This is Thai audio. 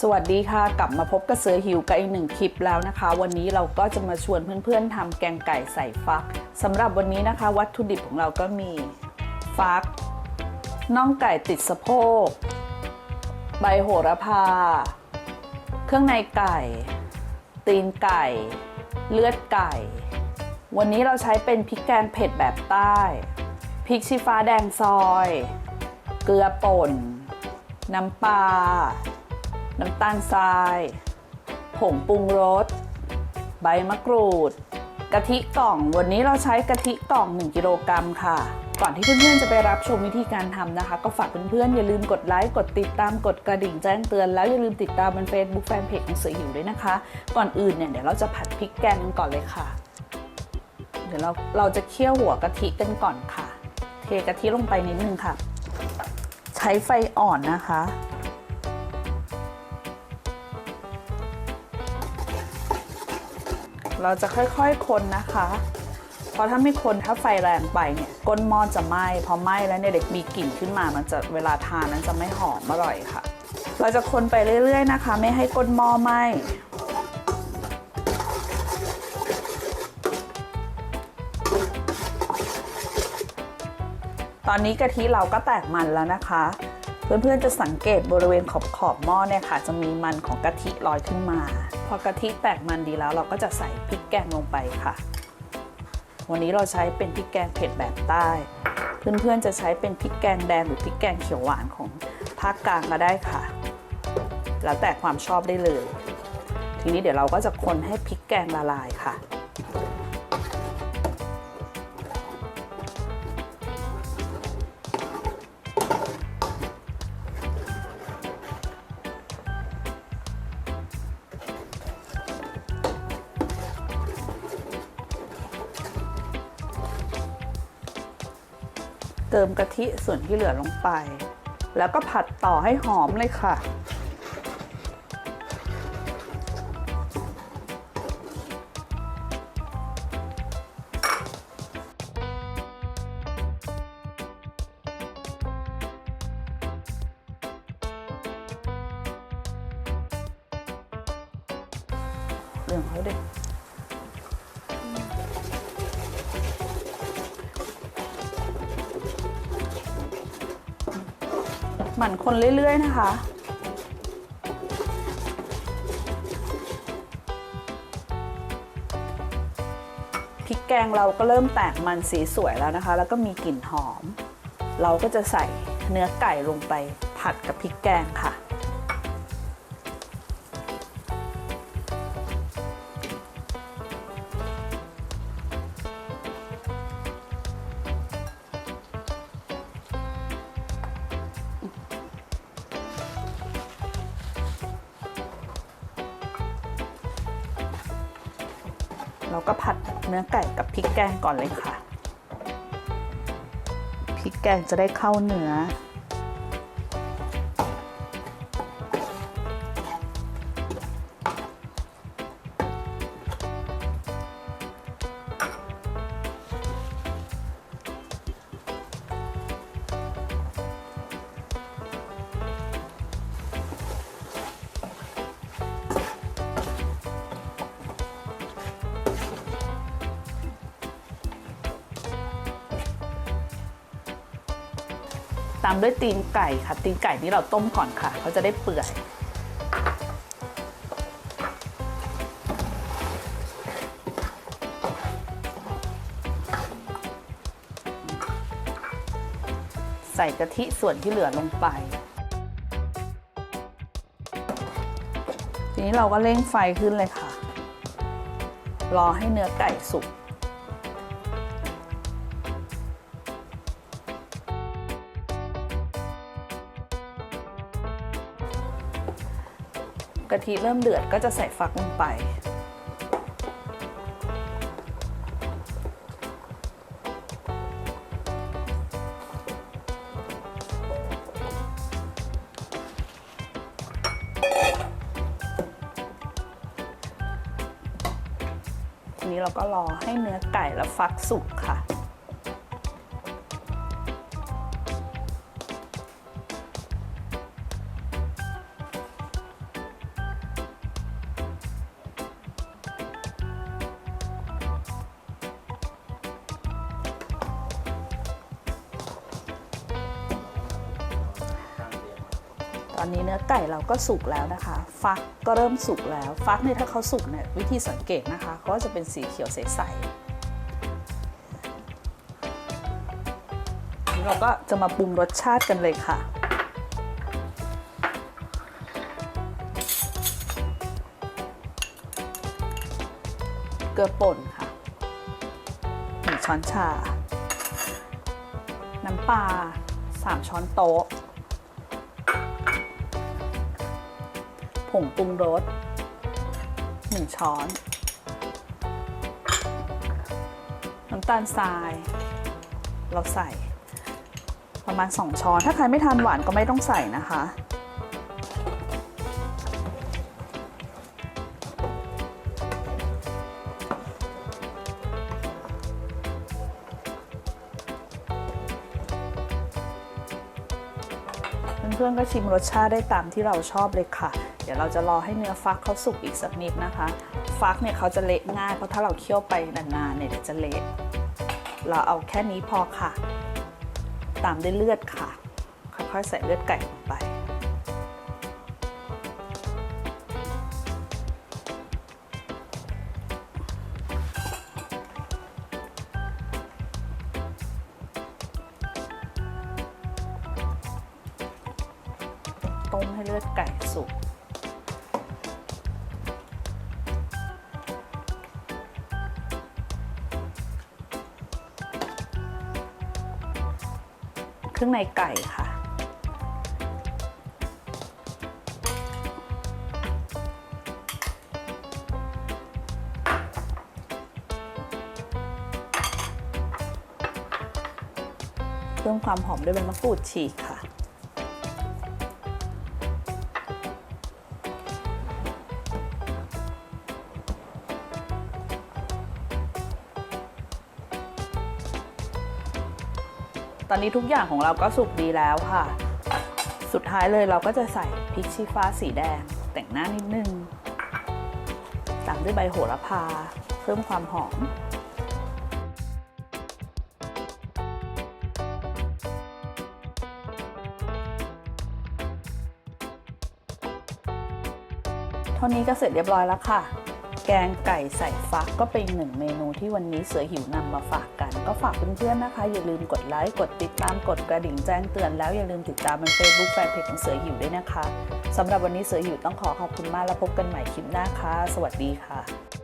สวัสดีค่ะ กลับมาพบกับเสือหิวกับอีกหนึ่งคลิปแล้วนะคะ วันนี้เราก็จะมาชวนเพื่อนๆทำแกงไก่ใส่ฟักสำหรับวันนี้นะคะ วัตถุดิบของเราก็มีฟักน่องไก่ติดสะโพก ใบโหระพา เครื่องในไก่ ตีนไก่ เลือดไก่ วันนี้เราใช้เป็นพริกแกงเผ็ดแบบใต้พริกชี้ฟ้าแดงซอย เกลือป่น น้ำปลา น้ำตาลทราย ผงปรุงรส ใบมะกรูด กะทิกล่อง วันนี้เราใช้กะทิกล่อง 1 กิโลกรัมค่ะ ก่อนที่เพื่อนๆจะไปรับชมวิธีการทำนะคะ ก็ฝากเพื่อนๆอย่าลืมกดไลค์ กดติดตาม กดกระดิ่งแจ้งเตือน แล้วอย่าลืมติดตามบน Facebook Fanpage ของเสือหิวด้วยนะคะ ก่อนอื่นเนี่ยเดี๋ยวเราจะผัดพริกแกงกันก่อนเลยค่ะ เดี๋ยวเราเราจะเคี่ยวหัวกะทิกันก่อนค่ะ เทกะทิลงไปนิดนึงค่ะ ใช้ไฟอ่อนนะคะ เราจะค่อยๆคนนะคะ เพราะถ้าไม่คนถ้าไฟแรงไปเนี่ยก้นหม้อจะไหม้พอไหม้แล้วเนี่ยเด็กมีกลิ่นขึ้นมามันจะเวลาทานนั้นจะไม่หอมอร่อยค่ะ เราจะคนไปเรื่อย ๆนะคะ ไม่ให้ก้นหม้อไหม้ตอนนี้กะทิเราก็แตกมันแล้วนะคะ เพื่อนๆจะสังเกตบริเวณขอบขอบๆหม้อเนี่ยค่ะ จะมีมันของกะทิลอยขึ้นมา พอกะทิแตกมันดีแล้วเราก็จะใส่พริกแกงลงไปค่ะ วันนี้เราใช้เป็นพริกแกงเผ็ดแบบใต้ เพื่อนๆจะใช้เป็นพริกแกงแดงหรือพริกแกงเขียวหวานของภาคกลางก็ได้ค่ะ แล้วแต่ความชอบได้เลย ทีนี้เดี๋ยวเราก็จะคนให้พริกแกงละลายค่ะ เติมกะทิส่วนที่เหลือลงไป แล้วก็ผัดต่อให้หอมเลยค่ะเรื่องเขาเด็ก หมั่นคนเรื่อย ๆ นะคะ พริกแกงเราก็เริ่มแตกมันสีสวยแล้วนะคะ แล้วก็มีกลิ่นหอม เราก็จะใส่เนื้อไก่ลงไปผัดกับพริกแกงค่ะ เราก็ผัดเนื้อไก่กับพริกแกงก่อนเลยค่ะ พริกแกงจะได้เข้าเนื้อ ตามด้วยตีนไก่ค่ะตีนไก่นี่เราต้มก่อนค่ะเขาจะได้เปื่อยใส่กะทิส่วนที่เหลือลงไป ทีนี้เราก็เร่งไฟขึ้นเลยค่ะ รอให้เนื้อไก่สุก กะทิเริ่มเดือดก็จะใส่ฟักลงไป ทีนี้เราก็รอให้เนื้อไก่และฟักสุกค่ะ ตอนนี้เนื้อไก่เราก็สุกแล้วนะคะ ฟักก็เริ่มสุกแล้ว ฟักเนี่ยถ้าเขาสุกเนี่ยวิธีสังเกตนะคะเขาก็จะเป็นสีเขียวใสๆเราก็จะมาปรุงรสชาติกันเลยค่ะเกลือป่นค่ะหนึ่งช้อนชา น้ำปลาสามช้อนโต๊ะ งปรุงรสหนึ่งช้อน น้ำตาลทราย เราใส่ประมาณ 2 ช้อน ถ้าใครไม่ทานหวานก็ไม่ต้องใส่นะคะ เพื่อนๆก็ชิมรสชาติได้ตามที่เราชอบเลยค่ะ เดี๋ยวเราจะรอให้เนื้อฟักเขาสุกอีกสักนิดนะคะ ฟักเนี่ยเขาจะเละง่ายเพราะถ้าเราเคี่ยวไปนานๆเนี่ยเดี๋ยวจะเละเราเอาแค่นี้พอค่ะ ตามด้วยเลือดค่ะ ค่อยๆใส่เลือดไก่ลงไป ต้มให้เลือดไก่สุก เครื่องในไก่ค่ะเพิ่มความหอมด้วยใบมะกรูดฉีกค่ะ ตอนนี้ทุกอย่างของเราก็สุกดีแล้วค่ะ สุดท้ายเลยเราก็จะใส่พริกชี้ฟ้าสีแดง แต่งหน้านิดนึง ตามด้วยใบโหระพา เพิ่มความหอมเท่านี้ก็เสร็จเรียบร้อยแล้วค่ะ แกงไก่ใส่ฟักก็เป็นหนึ่งเมนูที่วันนี้เสือหิวนำมาฝากกัน ก็ฝากเพื่อนๆนะคะ อย่าลืมกดไลค์กดติดตามกดกระดิ่งแจ้งเตือนแล้วอย่าลืมติดตามมันเฟซบุ๊กแฟนเพจของเสือหิวด้วยนะคะสำหรับวันนี้เสือหิวต้องขอขอบคุณมากแล้วพบกันใหม่คลิปหน้าค่ะสวัสดีค่ะ